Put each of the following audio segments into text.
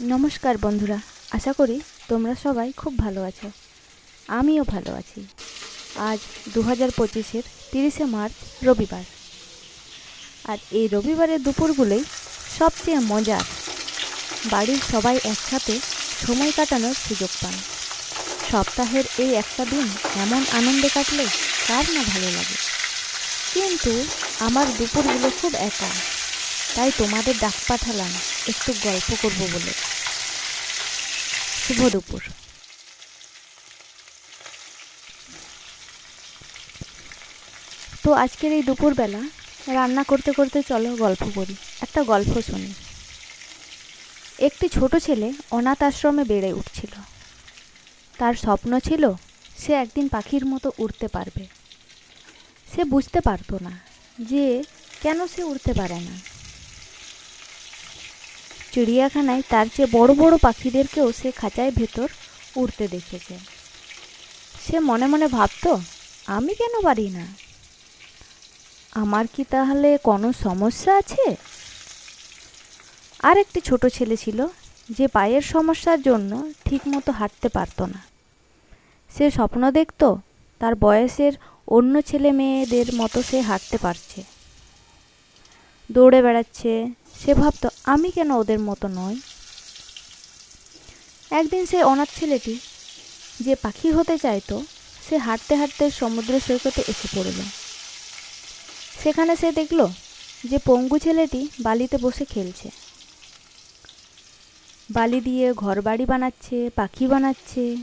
নমস্কার বন্ধুরা, আশা করি তোমরা সবাই খুব ভালো আছো। আমিও ভালো আছি। আজ দু হাজার পঁচিশের তিরিশে মার্চ, রবিবার। আর এই রবিবারের দুপুরগুলোই সবচেয়ে মজার। বাড়ির সবাই একসাথে সময় কাটানোর সুযোগ পান। সপ্তাহের এই একটা দিন এমন আনন্দে কাটলে কার না ভালো লাগে? কিন্তু আমার দুপুরগুলো খুব একা। তাই তোমাদের ডাক পাঠালাম, একটু গল্প করব বলে। শুভ দুপুর। তো আজকের এই দুপুরবেলা রান্না করতে করতে চলো গল্প করি, একটা গল্প শুনি। একটি ছোট ছেলে অনাথ আশ্রমে বেড়ে উঠছিল। তার স্বপ্ন ছিল সে একদিন পাখির মতো উড়তে পারবে। সে বুঝতে পারতো না যে কেন সে উড়তে পারে না। চিড়িয়াখানায় তার চেয়ে বড় বড় পাখিদেরকেও সে খাঁচায় ভেতর উড়তে দেখেছে। সে মনে মনে ভাবতো, আমি কেন পারি না? আমার কি তাহলে কোনো সমস্যা আছে? আর একটি ছোট ছেলে ছিল, যে পায়ের সমস্যার জন্য ঠিকমতো হাঁটতে পারতো না। সে স্বপ্ন দেখতো, তার বয়সের অন্য ছেলে মেয়েদের মতো সে হাঁটতে পারছে। দৌড়ে বেড়াচ্ছে। সে ভাবতো, আমি কেন ওদের মতো নই? একদিন সে অনাথ ছেলেটি যে পাখি হতে চাইতো, সে হাঁটতে হাঁটতে সমুদ্র সৈকতে এসে পড়ল। সেখানে সে দেখল যে পঙ্গু ছেলেটি বালিতে বসে খেলছে। বালি দিয়ে ঘর বাড়ি বানাচ্ছে, পাখি বানাচ্ছে।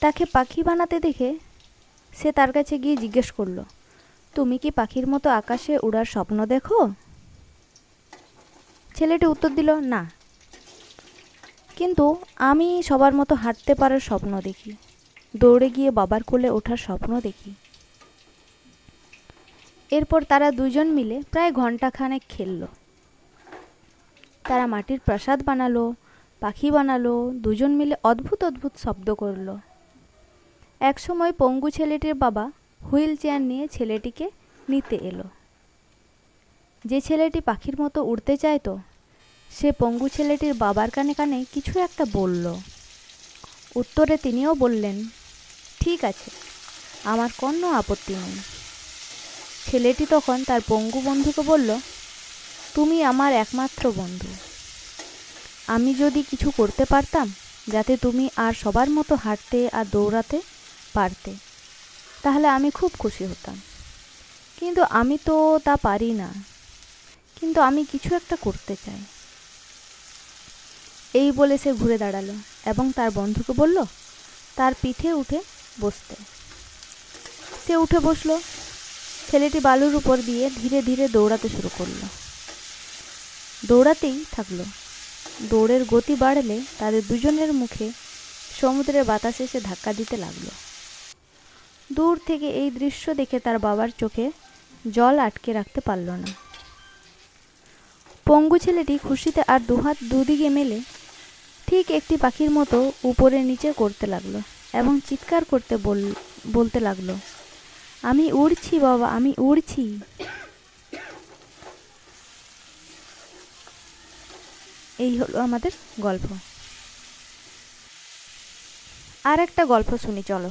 তাকে পাখি বানাতে দেখে সে তার কাছে গিয়ে জিজ্ঞেস করল তুমি কি পাখির মতো আকাশে উড়ার স্বপ্ন দেখো? ছেলেটি উত্তর দিল, না। কিন্তু আমি সবার মতো হাঁটতে পারার স্বপ্ন দেখি। দৌড়ে গিয়ে বাবার কোলে ওঠার স্বপ্ন দেখি। এরপর তারা দুজন মিলে প্রায় ঘন্টাখানেক খেললো। তারা মাটির প্রাসাদ বানালো, পাখি বানালো দুজন মিলে অদ্ভুত অদ্ভুত শব্দ করল। একসময় পঙ্গু ছেলেটির বাবা হুইল চেয়ার নিয়ে ছেলেটিকে নিতে এলো। যে ছেলেটি পাখির মতো উড়তে চাইতো সে পঙ্গু ছেলেটির বাবার কানে কানে কিছু একটা বলল। উত্তরে তিনিও বললেন, ঠিক আছে, আমার কোনো আপত্তি নেই। ছেলেটি তখন তার পঙ্গু বন্ধুকে বলল, তুমি আমার একমাত্র বন্ধু। আমি যদি কিছু করতে পারতাম, যাতে তুমি আর সবার মতো হাঁটতে আর দৌড়াতে পারতে। তাহলে আমি খুব খুশি হতাম। কিন্তু আমি তো তা পারি না। কিন্তু আমি কিছু একটা করতে চাই। এই বলে সে ঘুরে দাঁড়াল এবং তার বন্ধুকে বলল, তার পিঠে উঠে বসতে। সে উঠে বসল। ছেলেটি বালুর উপর দিয়ে ধীরে ধীরে দৌড়াতে শুরু করল। দৌড়াতেই থাকল। দৌড়ের গতি বাড়লে তাদের দুজনের মুখে সমুদ্রের বাতাসে এসে ধাক্কা দিতে লাগল। দূর থেকে এই দৃশ্য দেখে তার বাবার চোখে জল আটকে রাখতে পারল না। পঙ্গু ছেলেটি খুশিতে আর দুহাত দুদিকে মেলে ঠিক একটি পাখির মতো উপরে নিচে করতে লাগল এবং চিৎকার করতে বল, বলতে লাগল, আমি উড়ছি বাবা, আমি উড়ছি। এই হলো আমাদের গল্প। আর একটা গল্প শুনি, চলো।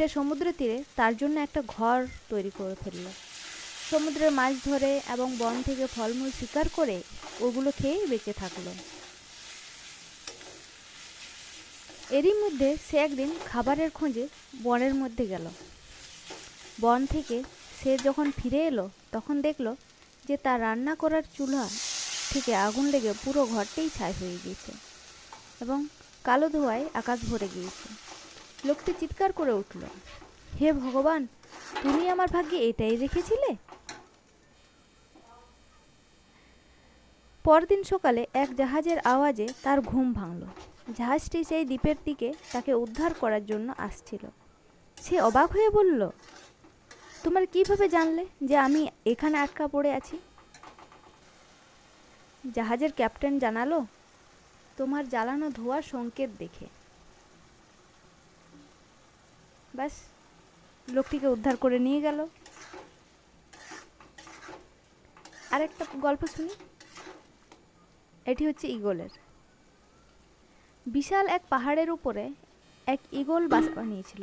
সে সমুদ্র তীরে তার জন্য একটা ঘর তৈরি করে ফেলল। সমুদ্রের মাছ ধরে এবং বন থেকে ফলমূল শিকার করে ওগুলো খেয়েই বেঁচে থাকল। এরই মধ্যে সে একদিন খাবারের খোঁজে বনের মধ্যে গেল। বন থেকে সে যখন ফিরে এলো, তখন দেখল যে তার রান্না করার চুলা থেকে আগুন লেগে পুরো ঘরটাই ছাই হয়ে গিয়েছে এবং কালো ধোঁয়ায় আকাশ ভরে গিয়েছে। লোকটি চিৎকার করে উঠল, হে ভগবান, তুমি আমার ভাগ্যে এটাই রেখেছিলে? পরদিন সকালে এক জাহাজের আওয়াজে তার ঘুম ভাঙল। জাহাজটি সেই দ্বীপের দিকে তাকে উদ্ধার করার জন্য আসছিল। সে অবাক হয়ে বলল, তোমার কীভাবে জানলে যে আমি এখানে আটকা পড়ে আছি? জাহাজের ক্যাপ্টেন জানালো, তোমার জ্বালানো ধোঁয়ার সংকেত দেখে। ব্যাস, লোকটিকে উদ্ধার করে নিয়ে গেল। আরেকটা গল্প শুনি। এটি হচ্ছে ইগলের। বিশাল এক পাহাড়ের উপরে এক ইগল বাসা বানিয়েছিল।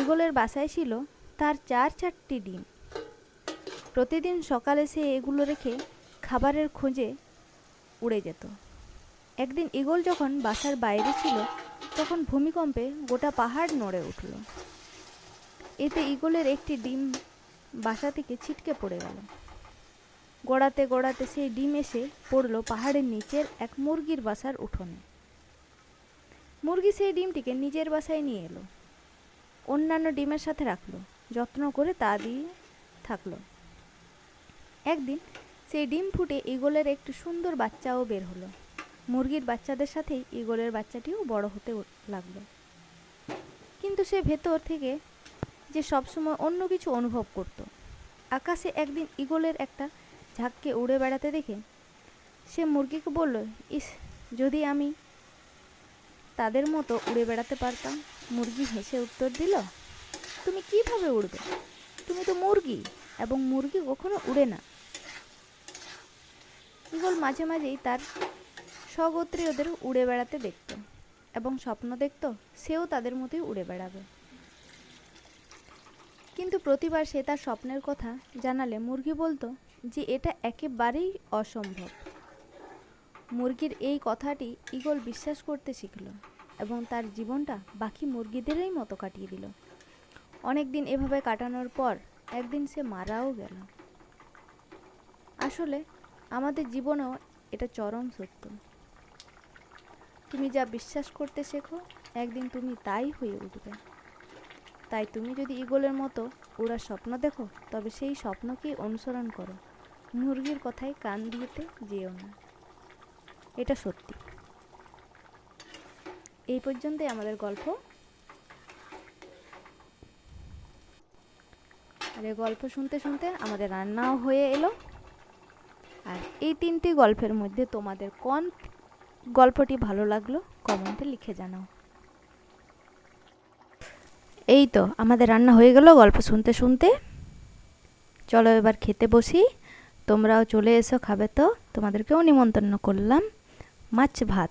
ইগলের বাসায় ছিল তার চার চারটি ডিম। প্রতিদিন সকালে সে এগুলো রেখে খাবারের খোঁজে উড়ে যেত। একদিন ইগল যখন বাসার বাইরে ছিল তখন ভূমিকম্পে গোটা পাহাড় নড়ে উঠল। এতে ইগলের একটি ডিম বাসা থেকে ছিটকে পড়ে গেল। গড়াতে গড়াতে সেই ডিম এসে পড়ল পাহাড়ের নিচের এক মুরগির বাসার উঠোনে। মুরগি সেই ডিমটিকে নিজের বাসায় নিয়ে এলো। অন্যান্য ডিমের সাথে রাখল, যত্ন করে তা দিয়ে থাকল। একদিন সেই ডিম ফুটে ইগলের একটি সুন্দর বাচ্চাও বের হলো। মুরগির বাচ্চাদের সাথেই ইগলের বাচ্চাটিও বড় হতে লাগল। কিন্তু সে ভেতর থেকে যে সবসময় অন্য কিছু অনুভব করত, আকাশে একদিন ইগলের একটা ঝাঁককে উড়ে বেড়াতে দেখে সে মুরগিকে বলল, ইস, যদি আমি তাদের মতো উড়ে বেড়াতে পারতাম, মুরগি হেসে উত্তর দিল, তুমি কীভাবে উড়বে? তুমি তো মুরগি, এবং মুরগি কখনো উড়ে না। ইগল মাঝে মাঝেই তার স্বগোত্রীয়দের উড়ে বেড়াতে দেখত এবং স্বপ্ন দেখত সেও তাদের মতোই উড়ে বেড়াবে। কিন্তু প্রতিবার সে তার স্বপ্নের কথা জানালে মুরগি বলতো যে এটা একেবারেই অসম্ভব। মুরগির এই কথাটি ইগল বিশ্বাস করতে শিখল এবং তার জীবনটা বাকি মুরগিদেরই মতো কাটিয়ে দিল। অনেক দিন এভাবে কাটানোর পর একদিন সে মারাও গেল। আসলে আমাদের জীবনেও এটা চরম সত্য। তুমি যা বিশ্বাস করতে শেখো, একদিন তুমি তাই হয়ে উঠবে। তাই তুমি যদি ইগলের মতো ওরা স্বপ্ন দেখো, তবে সেই স্বপ্নকেই অনুসরণ করো। মুরগির কথায় কান দিতে যেও না। এটা সত্যি। এই পর্যন্তই আমাদের গল্প। আর এই গল্প শুনতে শুনতে আমাদের রান্নাও হয়ে এলো। আর এই তিনটি গল্পের মধ্যে তোমাদের কোন গল্পটি ভালো লাগল, কমেন্টে লিখে জানাও। এই তো, আমাদের রান্না হয়ে গেল গল্প শুনতে শুনতে। চলো এবার খেতে বসি। তোমরাও চলে এসো, খাবে তো? তোমাদেরকেও নিমন্ত্রণ করলাম। মাছ ভাত।